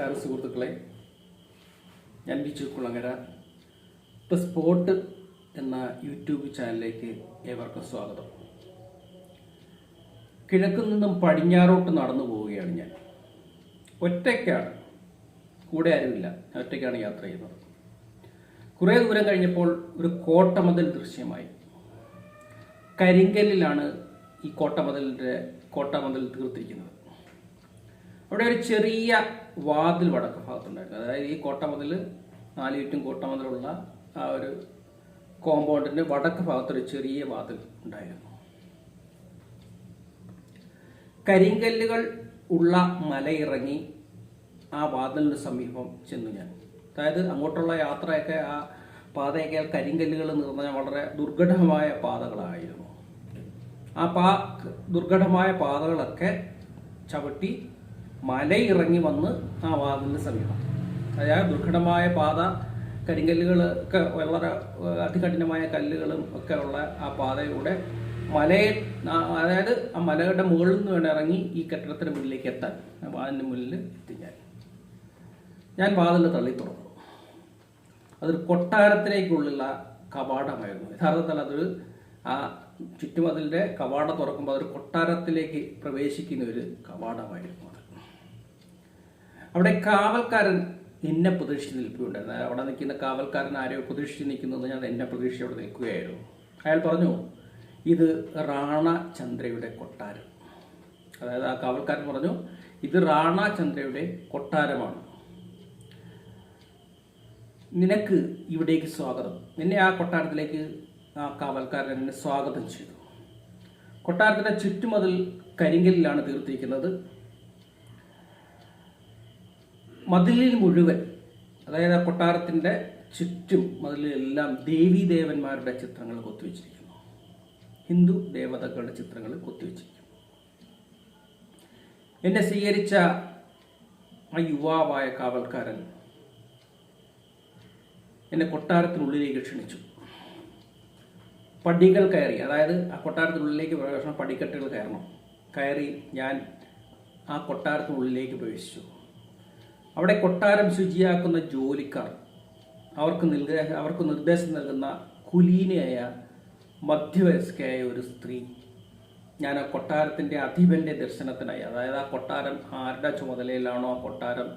നമസ്കാരം സുഹൃത്തുക്കളെ. ഞാൻ ബിച്ചു കുളങ്ങര. ഇപ്പം സ്പോട്ട് എന്ന യൂട്യൂബ് ചാനലിലേക്ക് ഏവർക്കും സ്വാഗതം. കിഴക്കു നിന്നും പടിഞ്ഞാറോട്ട് നടന്നു പോവുകയാണ് ഞാൻ. ഒറ്റയ്ക്കാണ്. കൂടെ ആരുമില്ല. ഒറ്റയ്ക്കാണ് യാത്ര ചെയ്യുന്നത്. കുറേ ദൂരം കഴിഞ്ഞപ്പോൾ ഒരു കോട്ടമതിൽ ദൃശ്യമായി. കരിങ്കല്ലിലാണ് ഈ കോട്ടമതിലിന്റെ കോട്ടമതിൽ തീർത്തിരിക്കുന്നത്. അവിടെ ഒരു ചെറിയ വാതിൽ വടക്ക് ഭാഗത്തുണ്ടായിരുന്നു. അതായത് ഈ കോട്ടമതിൽ നാല് ചുറ്റും കോട്ടമതിലുള്ള ആ ഒരു കോമ്പൗണ്ടിന്റെ വടക്ക് ഭാഗത്തൊരു ചെറിയ വാതിൽ ഉണ്ടായിരുന്നു. കരിങ്കല്ലുകൾ ഉള്ള മലയിറങ്ങി ആ വാതിലിന് സമീപം ചെന്നു ഞാൻ. അതായത് അങ്ങോട്ടുള്ള യാത്രയൊക്കെ ആ പാതയൊക്കെ കരിങ്കല്ലുകൾ നിറഞ്ഞ വളരെ ദുർഘടമായ പാതകളായിരുന്നു. ആ പാ ദുർഘടമായ പാതകളൊക്കെ ചവിട്ടി മലയിറങ്ങി വന്ന് ആ വാതിലിന് സമീപം. അതായത് ദുർഘടമായ പാത കരിങ്കല്ലുകൾ ഒക്കെ വളരെ അതികഠിനമായ കല്ലുകളും ഒക്കെ ഉള്ള ആ പാതയിലൂടെ മലയെ അതായത് ആ മലയുടെ മുകളിൽ നിന്ന് വേണം ഇറങ്ങി ഈ കെട്ടിടത്തിന് മുന്നിലേക്ക് എത്താൻ. വാതിലിന് മുന്നിൽ എത്തി ഞാൻ. ഞാൻ വാതിൽ തള്ളി തുറന്നു. അതൊരു കൊട്ടാരത്തിലേക്കുള്ള കവാടമായിരുന്നു. യഥാർത്ഥത്തിൽ അതൊരു ആ ചുറ്റുമതിലിന്റെ കവാടം തുറക്കുമ്പോൾ അതൊരു കൊട്ടാരത്തിലേക്ക് പ്രവേശിക്കുന്ന ഒരു കവാടമായിരുന്നു അവിടെ കാവൽക്കാരൻ എന്നെ പ്രതീക്ഷിച്ച് നിൽക്കുകയുണ്ടായിരുന്നു അവിടെ നിൽക്കുന്ന കാവൽക്കാരൻ ആരെയോ പ്രതീക്ഷിച്ച് നിൽക്കുന്നത് ഞാൻ എന്നെ പ്രതീക്ഷിച്ച് അവിടെ നിൽക്കുകയായിരുന്നു. അയാൾ പറഞ്ഞു ഇത് റാണ ചന്ദ്രയുടെ കൊട്ടാരം. അതായത് ആ കാവൽക്കാരൻ പറഞ്ഞു ഇത് റാണ ചന്ദ്രയുടെ കൊട്ടാരമാണ്. നിനക്ക് ഇവിടേക്ക് സ്വാഗതം. നിന്നെ ആ കൊട്ടാരത്തിലേക്ക് ആ കാവൽക്കാരൻ എന്നെ സ്വാഗതം ചെയ്തു. കൊട്ടാരത്തിന്റെ ചുറ്റുമതിൽ കരിങ്കലിലാണ് തീർത്തിരിക്കുന്നത്. മതിലിൽ മുഴുവൻ അതായത് ആ കൊട്ടാരത്തിന്റെ ചുറ്റും മതിലെല്ലാം ദേവീദേവന്മാരുടെ ചിത്രങ്ങൾ കൊത്തിവെച്ചിരിക്കുന്നു. ഹിന്ദു ദേവതകളുടെ ചിത്രങ്ങൾ കൊത്തിവെച്ചിരിക്കുന്നു. എന്നെ സ്വീകരിച്ച ആ യുവാവായ കാവൽക്കാരൻ എന്നെ കൊട്ടാരത്തിനുള്ളിലേക്ക് ക്ഷണിച്ചു. പടികൾ കയറി അതായത് ആ കൊട്ടാരത്തിനുള്ളിലേക്ക് പ്രവേശനം പടിക്കെട്ടുകൾ കയറണം. കയറി ഞാൻ ആ കൊട്ടാരത്തിനുള്ളിലേക്ക് പ്രവേശിച്ചു. അവിടെ കൊട്ടാരം ശുചിയാക്കുന്ന ജോലിക്കാർ അവർക്ക് നിർദ്ദേശ അവർക്ക് നിർദ്ദേശം നൽകുന്ന കുലീനയായ മധ്യവയസ്കയായ ഒരു സ്ത്രീ ഞാൻ ആ കൊട്ടാരത്തിന്റെ അധിപന്റെ ദർശനത്തിനായി അതായത് ആ കൊട്ടാരം ആരുടെ ചുമതലയിലാണോ ആ കൊട്ടാരം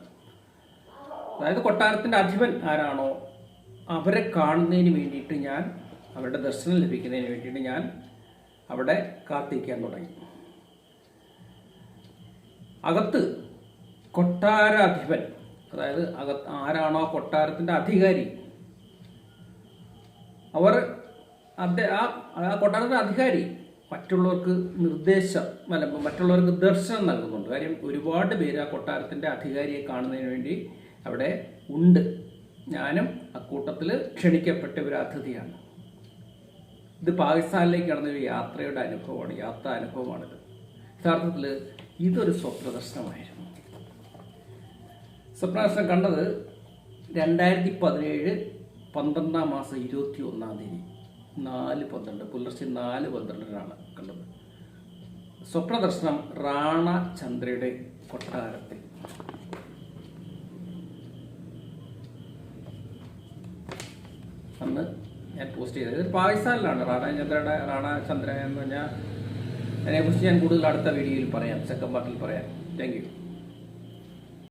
അതായത് കൊട്ടാരത്തിന്റെ അധിപൻ ആരാണോ അവരെ കാണുന്നതിന് വേണ്ടിയിട്ട് ഞാൻ അവരുടെ ദർശനം ലഭിക്കുന്നതിന് വേണ്ടിയിട്ട് ഞാൻ അവിടെ കാത്തിരിക്കാൻ തുടങ്ങി. അകത്ത് കൊട്ടാരാധിപൻ. അതായത് അകത്ത് ആരാണോ കൊട്ടാരത്തിന്റെ അധികാരി. അവർ ആ കൊട്ടാരത്തിന്റെ അധികാരി. മറ്റുള്ളവർക്ക് നിർദ്ദേശം അല്ല മറ്റുള്ളവർക്ക് ദർശനം നൽകുന്നുണ്ട്. കാര്യം ഒരുപാട് പേര് ആ കൊട്ടാരത്തിന്റെ അധികാരിയെ കാണുന്നതിന് വേണ്ടി അവിടെ ഉണ്ട്. ഞാനും അക്കൂട്ടത്തിൽ ക്ഷണിക്കപ്പെട്ട ഒരു അതിഥിയാണ്. ഇത് പാകിസ്ഥാനിലേക്ക് നടന്ന ഒരു യാത്രയുടെ അനുഭവമാണ് യാത്രാ അനുഭവമാണിത്. യഥാർത്ഥത്തിൽ ഇതൊരു സ്വപ്നദർശനമായിരുന്നു. സ്വപ്നദർശനം കണ്ടത് രണ്ടായിരത്തി പതിനേഴ് പന്ത്രണ്ടാം മാസം ഇരുപത്തി ഒന്നാം തീയതി. നാല് പന്ത്രണ്ട് പുലർച്ചെ നാല് പന്ത്രണ്ടിനാണ് കണ്ടത്. സ്വപ്നദർശനം റാണ ചന്ദ്രയുടെ കൊട്ടാരത്തിൽ. അന്ന് ഞാൻ പോസ്റ്റ് ചെയ്തത്. ഇത് പാകിസ്ഥാനിലാണ്. റാണ ചന്ദ്രയുടെ റാണ ചന്ദ്ര എന്ന് പറഞ്ഞാൽ അതിനെക്കുറിച്ച് ഞാൻ കൂടുതൽ അടുത്ത വീഡിയോയിൽ പറയാം. സെക്കൻഡ് പാർട്ടിൽ പറയാം. Thank you